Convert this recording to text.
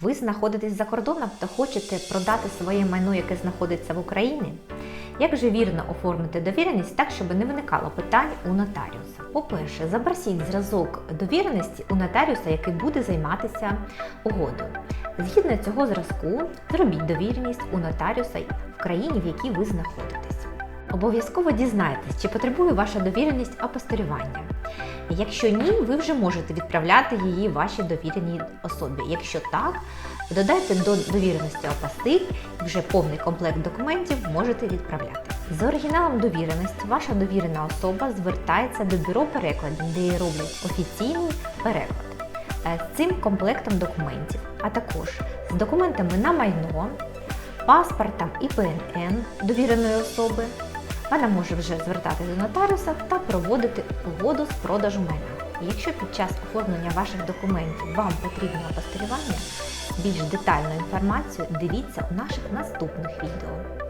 Ви знаходитесь за кордоном та хочете продати своє майно, яке знаходиться в Україні? Як же вірно оформити довіреність так, щоб не виникало питань у нотаріуса? По-перше, запросіть зразок довіреності у нотаріуса, який буде займатися угодою. Згідно цього зразку, зробіть довіреність у нотаріуса в країні, в якій ви знаходитесь. Обов'язково дізнайтесь, чи потребує ваша довіреність апостарювання. Якщо ні, ви вже можете відправляти її вашій довіреній особі. Якщо так, додайте до довіреності апостиль і вже повний комплект документів можете відправляти. З оригіналом довіреності ваша довірена особа звертається до бюро перекладів, де їй роблять офіційний переклад е, з цим комплектом документів, а також з документами на майно, паспортом і ПНН довіреної особи. Вона може вже звертатися до нотаріуса та проводити угоду з продажу майна. Якщо під час оформлення ваших документів вам потрібно апостилювання, більш детальну інформацію дивіться у наших наступних відео.